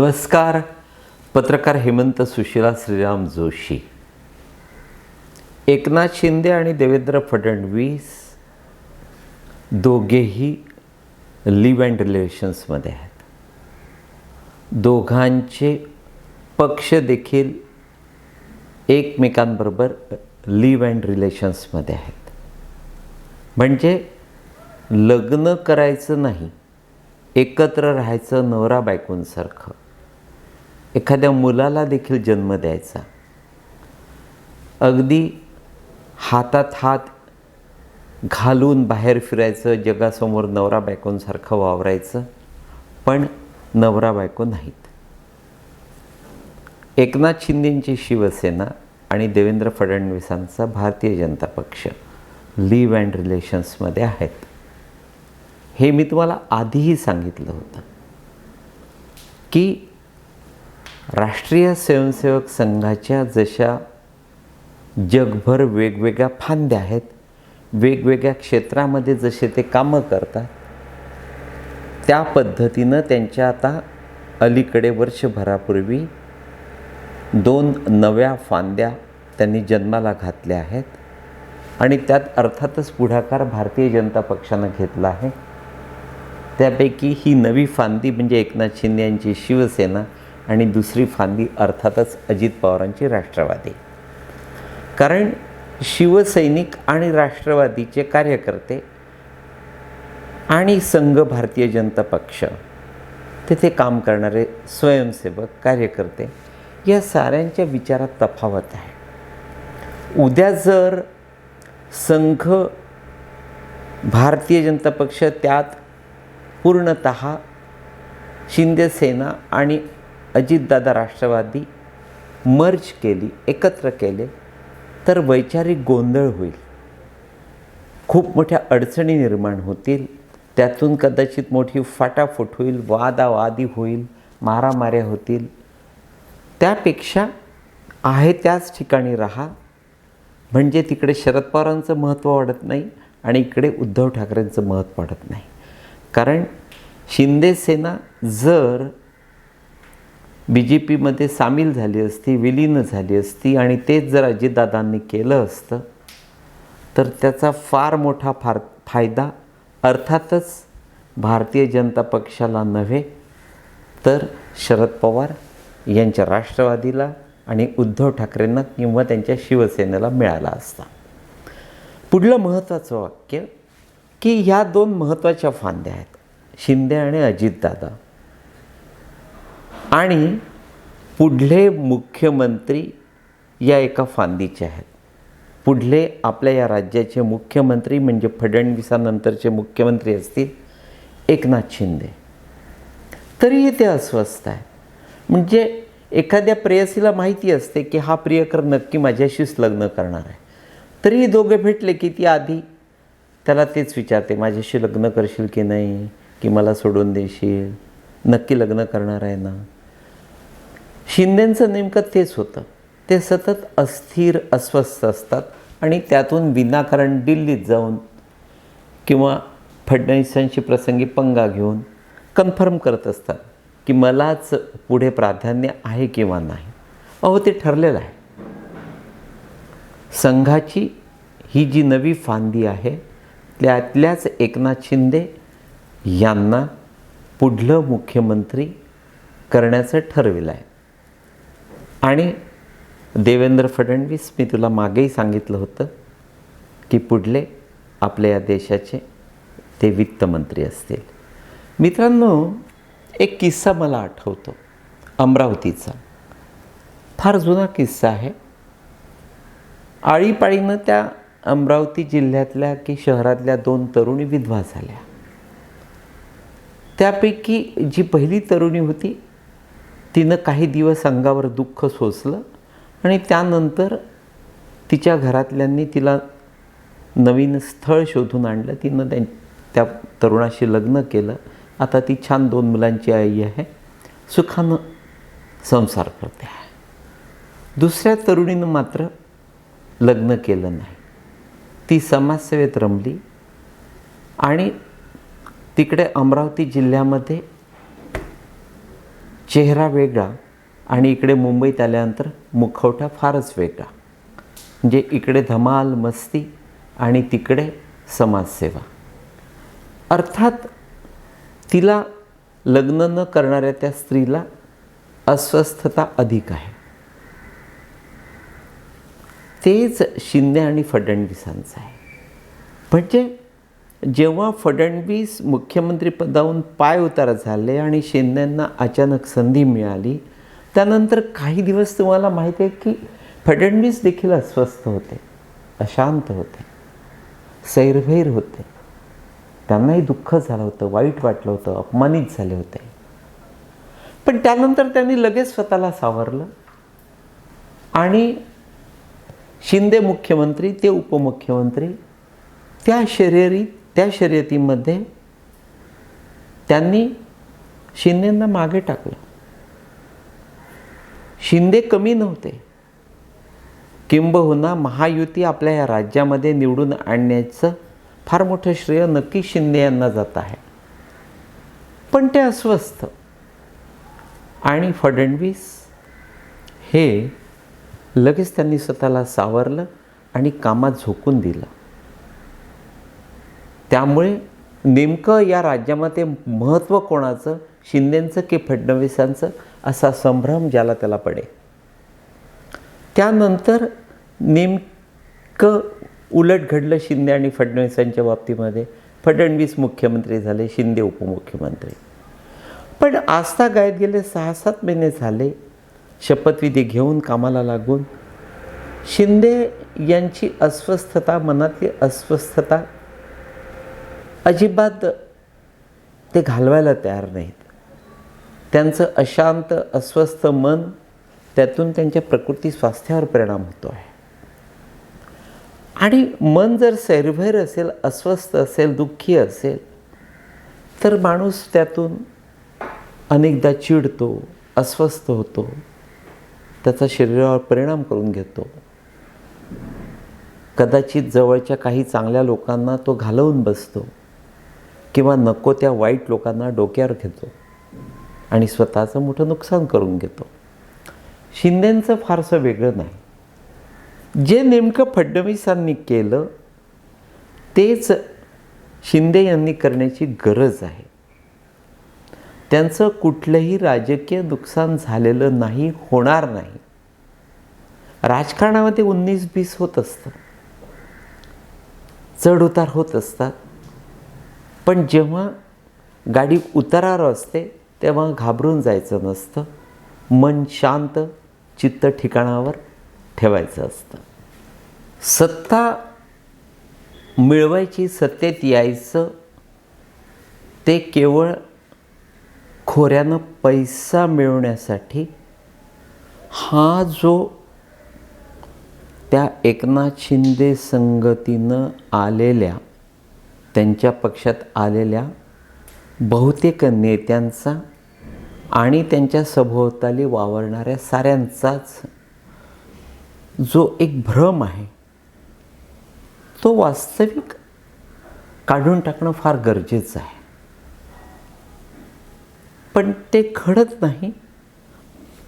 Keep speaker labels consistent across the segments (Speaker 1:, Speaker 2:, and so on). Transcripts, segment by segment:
Speaker 1: नमस्कार. पत्रकार हेमंत सुशिला श्रीराम जोशी. एकनाथ शिंदे आणि देवेंद्र फडणवीस दोघेही लिव्ह अँड रिलेशन्समध्ये आहेत. दोघांचे पक्ष देखील एकमेकांबरोबर लिव्ह अँड रिलेशन्समध्ये आहेत. म्हणजे लग्न करायचं नाही एकत्र राहायचं नवरा बायकोंसारखं. एखाद्या मुलाला देखील जन्म द्यायचा. अगदी हातात हात घालून बाहेर फिरायचं जगासमोर नवरा बायकोंसारखं वावरायचं पण नवरा बायको नाहीत. एकनाथ शिंदेंची शिवसेना आणि देवेंद्र फडणवीसांचा भारतीय जनता पक्ष लिव्ह अँड रिलेशन्समध्ये आहेत. हे मी तुम्हाला आधीही सांगितलं होतं की राष्ट्रीय स्वयंसेवक संघाच्या जशा जगभर वेगवेगळ्या फांद्या आहेत वेगवेगळ्या क्षेत्रामध्ये जसे ते कामं करतात त्या पद्धतीनं त्यांच्या आता अलीकडे वर्षभरापूर्वी दोन नव्या फांद्या त्यांनी जन्माला घातल्या आहेत आणि त्यात अर्थातच पुढाकार भारतीय जनता पक्षानं घेतला आहे. त्यापैकी ही नवी फांदी म्हणजे एकनाथ शिंदे यांची शिवसेना आणि दुसरी फांदी अर्थातच अजित पवारांची राष्ट्रवादी. कारण शिवसैनिक आणि राष्ट्रवादीचे कार्यकर्ते आणि संघ भारतीय जनता पक्ष तिथे काम करणारे स्वयंसेवक कार्यकर्ते या साऱ्यांच्या विचारात तफावत आहे. उद्या जर संघ भारतीय जनता पक्ष त्यात पूर्णत शिंदेसेना आणि अजितदादा राष्ट्रवादी मर्ज केली एकत्र केले तर वैचारिक गोंधळ होईल. खूप मोठ्या अडचणी निर्माण होतील. त्यातून कदाचित मोठी फाटाफूट होईल वादावादी होईल मारामाऱ्या होतील. त्यापेक्षा आहे त्याच ठिकाणी राहा. म्हणजे तिकडे शरद पवारांचं महत्त्व वाढत नाही आणि इकडे उद्धव ठाकरेंचं महत्त्व वाढत नाही. कारण शिंदेसेना जर बी जे पीमध्ये सामील झाली असती विलीन झाली असती आणि तेच जर अजितदादांनी केलं असतं तर त्याचा फार मोठा फार फायदा अर्थातच भारतीय जनता पक्षाला नव्हे तर शरद पवार यांच्या राष्ट्रवादीला आणि उद्धव ठाकरेंना किंवा त्यांच्या शिवसेनेला मिळाला असता. पुढलं महत्त्वाचं वाक्य की ह्या दोन महत्त्वाच्या फांद्या आहेत शिंदे आणि अजितदादा आणि पुढले मुख्यमंत्री या एका फांदीचे आहेत. पुढले आपल्या या राज्याचे मुख्यमंत्री म्हणजे फडणवीसानंतरचे मुख्यमंत्री असतील एकनाथ शिंदे. तरीही ते अस्वस्थ आहे म्हणजे एखाद्या प्रेयसीला माहिती असते की हा प्रियकर नक्की माझ्याशीच लग्न करणार आहे. तरीही दोघे भेटले की ती आधी. त्याला तेच विचारते माझ्याशी लग्न करशील की नाही? की मला सोडून देशील? नक्की लग्न करणार आहे ना? शिंदेंचं नेमकं तेच होतं. ते सतत अस्थिर अस्वस्थ असतात आणि त्यातून विनाकारण दिल्लीत जाऊन किंवा फडणवीसांशी प्रसंगी पंगा घेऊन कन्फर्म करत असतात की मलाच पुढे प्राधान्य आहे किंवा नाही. अहो ते ठरलेलं आहे. संघाची ही जी नवी फांदी आहे त्यातल्याच एकनाथ शिंदे यांना पुढलं मुख्यमंत्री करण्याचं ठरविलं आहे आणि देवेंद्र फडणवीस मी तुला मागेही सांगितलं होतं की पुढले आपल्या या देशाचे ते वित्तमंत्री असतील. मित्रांनो एक किस्सा मला आठवतो अमरावतीचा. फार जुना किस्सा आहे. आळीपाळीनं त्या अमरावती जिल्ह्यातल्या की शहरातल्या दोन तरुणी विधवा झाल्या. त्यापैकी जी पहिली तरुणी होती तिनं काही दिवस अंगावर दुःख सोसलं आणि त्यानंतर तिच्या घरातल्यांनी तिला नवीन स्थळ शोधून आणलं. तिनं त्या त्या तरुणाशी लग्न केलं. आता ती छान दोन मुलांची आई आहे. सुखानं संसार करते आहे. दुसऱ्या तरुणीनं मात्र लग्न केलं नाही. ती समाजसेवेत रमली आणि तिकडे अमरावती जिल्ह्यामध्ये चेहरा वेगळा आणि इकडे मुंबईत आल्यानंतर मुखवटा फारच वेगळा. म्हणजे इकडे धमाल मस्ती आणि तिकडे समाजसेवा. अर्थात तिला लग्न न करणाऱ्या त्या स्त्रीला अस्वस्थता अधिक आहे. तेच शिंदे आणि फडणवीसांचं आहे. म्हणजे जेव्हा फडणवीस मुख्यमंत्रीपदाहून पाय उतार झाले आणि शिंदेंना अचानक संधी मिळाली त्यानंतर काही दिवस तुम्हाला माहिती आहे की फडणवीस देखील अस्वस्थ होते अशांत होते सैरभैर होते. त्यांनाही दुःख झालं होतं वाईट वाटलं होतं अपमानित झाले होते. पण त्यानंतर त्यांनी लगेच स्वतःला सावरलं. आणि शिंदे मुख्यमंत्री ते उपमुख्यमंत्री त्या शर्यरीत त्या शर्यतीमध्ये त्यांनी शिंदेंना मागे टाकलं. शिंदे कमी नव्हते. किंबहुना महायुती आपल्या या राज्यामध्ये निवडून आणण्याचं फार मोठं श्रेय नक्की शिंदे यांना जात आहे. पण ते अस्वस्थ. आणि फडणवीस हे लगेच त्यांनी स्वतःला सावरलं आणि कामात झोकून दिलं. त्यामुळे नेमकं या राज्यामध्ये महत्त्व कोणाचं? शिंदेंचं की फडणवीसांचं? असा संभ्रम ज्याला त्याला पडे त्यानंतर नेमकं उलट घडलं शिंदे आणि फडणवीसांच्या बाबतीमध्ये. फडणवीस मुख्यमंत्री झाले शिंदे उपमुख्यमंत्री. पण आस्था गायत गेले सहा सात महिने झाले शपथविधी घेऊन कामाला लागून. शिंदे यांची अस्वस्थता मनातली अस्वस्थता अजिबात ते घालवायला तयार नाहीत. त्यांचं अशांत अस्वस्थ मन त्यातून त्यांच्या प्रकृती स्वास्थ्यावर परिणाम होतो आहे. आणि मन जर सैरभैर असेल अस्वस्थ असेल दुःखी असेल तर माणूस त्यातून अनेकदा चिडतो अस्वस्थ होतो त्याचा शरीरावर परिणाम करून घेतो. कदाचित जवळच्या काही चांगल्या लोकांना तो घालवून बसतो. किंवा नको त्या वाईट लोकांना डोक्यावर घेतो आणि स्वतःचं मोठं नुकसान करून घेतो. शिंदेंचं फारसं वेगळं नाही. जे नेमकं फडणवीसांनी केलं तेच शिंदे यांनी करण्याची गरज आहे. त्यांचं कुठलंही राजकीय नुकसान झालेलं नाही होणार नाही. राजकारणामध्ये उन्नीस बीस होत असतं. चढ उतार होत असतात. पण जेव्हा गाडी उतारावर असते तेव्हा घाबरून जायचं नसतं. मन शांत चित्त ठिकाणावर ठेवायचं असतं. सत्ता मिळवायची सत्तेत यायचं ते केवळ खोऱ्यानं पैसा मिळवण्यासाठी हा जो त्या एकनाथ शिंदे संगतीनं आलेल्या त्यांच्या पक्षात आलेल्या बहुतेक नेत्यांचा आणि त्यांच्या सभोवताली वावरणाऱ्या साऱ्यांचाच जो एक भ्रम आहे तो वास्तविक काढून टाकणं फार गरजेचं आहे. पण ते घडत नाही.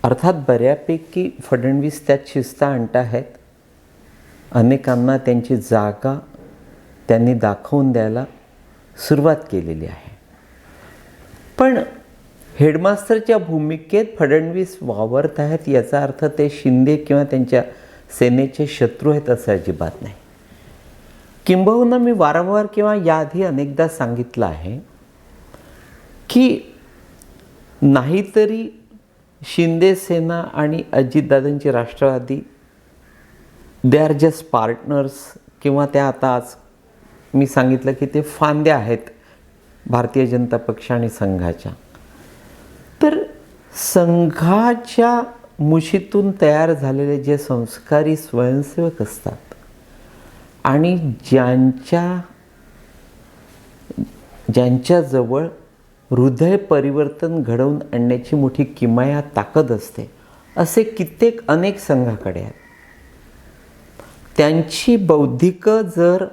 Speaker 1: अर्थात बऱ्यापैकी फडणवीस त्यात शिस्त आणत आहेत. अनेकांना त्यांची जागा त्यांनी दाखवून द्यायला सुरुवात केलेली आहे. पण हेडमास्टरच्या भूमिकेत फडणवीस वावरत आहेत याचा अर्थ ते शिंदे किंवा त्यांच्या सेनेचे शत्रू आहेत असं अजिबात नाही. किंबहुना मी वारंवार किंवा याआधी अनेकदा सांगितलं आहे की नाहीतरी शिंदे सेना आणि अजितदादांची Rashtravadi they are just partners किंवा त्या आता आज मी सांगितलं की ते फांद्या आहेत भारतीय जनता पक्ष आणि संघाच्या. तर संघाच्या मुशीतून तयार झालेले जे संस्कारी स्वयंसेवक असतात आणि ज्यांच्या ज्यांच्याजवळ हृदय परिवर्तन घडवून आणण्याची मोठी किमया ताकद असते असे कित्येक अनेक संघाकडे आहेत. त्यांची बौद्धिक जर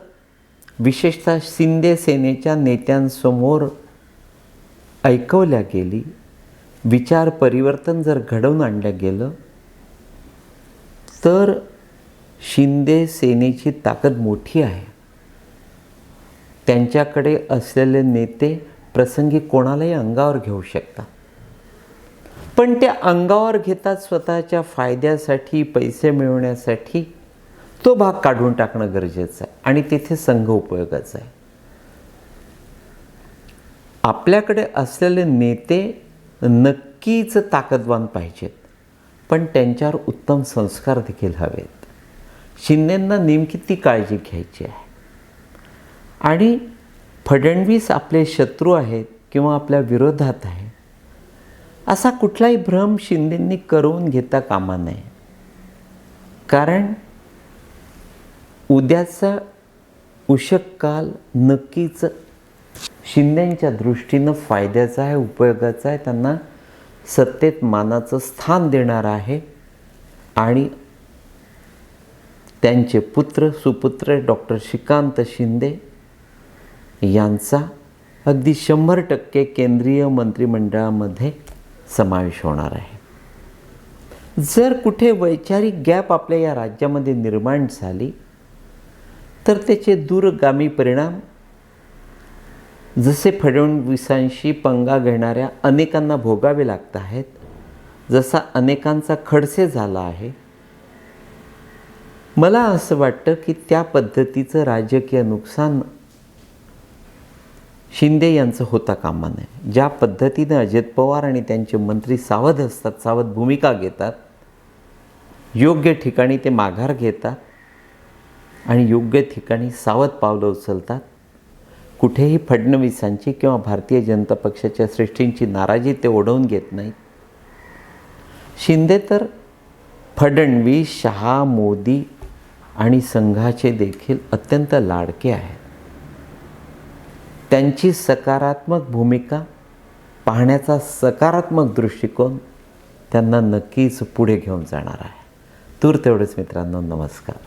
Speaker 1: विशेषतः शिंदे सेनेच्या नेत्यांसमोर ऐकवल्या गेली विचार परिवर्तन जर घडवून आणलं गेलं तर शिंदे सेनेची ताकद मोठी आहे. त्यांच्याकडे असलेले नेते प्रसंगी कोणालाही अंगावर घेऊ शकतात. पण ते अंगावर घेतात स्वतःच्या फायद्यासाठी पैसे मिळवण्यासाठी तो भाग काढून टाकणं गरजेचं आहे आणि तिथे संघ उपयोगाचा आहे. आपल्याकडे असलेले नेते नक्कीच ताकदवान पाहिजेत पण त्यांच्यावर उत्तम संस्कार देखील हवेत. शिंदेंना नेमकी ती काळजी घ्यायची आहे. आणि फडणवीस आपले शत्रू आहेत किंवा आपल्या विरोधात आहे असा कुठलाही भ्रम शिंदेंनी करून घेता कामा नये. कारण उद्याचा उषककाल नक्कीच शिंद्यांच्या दृष्टीनं फायद्याचा आहे उपयोगाचा आहे. त्यांना सत्तेत मानाचं स्थान देणार आहे. आणि त्यांचे पुत्र सुपुत्र डॉक्टर श्रीकांत शिंदे यांचा अगदी शंभर टक्के केंद्रीय मंत्रिमंडळामध्ये समावेश होणार आहे. जर कुठे वैचारिक गॅप आपल्या या राज्यामध्ये निर्माण झाली तर त्याचे दूरगामी परिणाम जसे फडणवीसांशी पंगा घेणाऱ्या अनेकांना भोगावे लागत आहेत जसा अनेकांचा खडसे झाला आहे मला असं वाटतं की त्या पद्धतीचं राजकीय नुकसान शिंदे यांचं होता कामा नये. ज्या पद्धतीनं अजित पवार आणि त्यांचे मंत्री सावध असतात सावध भूमिका घेतात योग्य ठिकाणी ते माघार घेतात आणि योग्य ठिकाणी सावध पावलं उचलतात. कुठेही फडणवीसांची किंवा भारतीय जनता पक्षाच्या श्रेष्ठींची नाराजी ते ओढवून घेत नाहीत. शिंदे तर फडणवीस शहा मोदी आणि संघाचे देखील अत्यंत लाडके आहेत. त्यांची सकारात्मक भूमिका पाहण्याचा सकारात्मक दृष्टिकोन त्यांना नक्कीच पुढे घेऊन जाणार आहे. तूर तेवढंच मित्रांनो नमस्कार.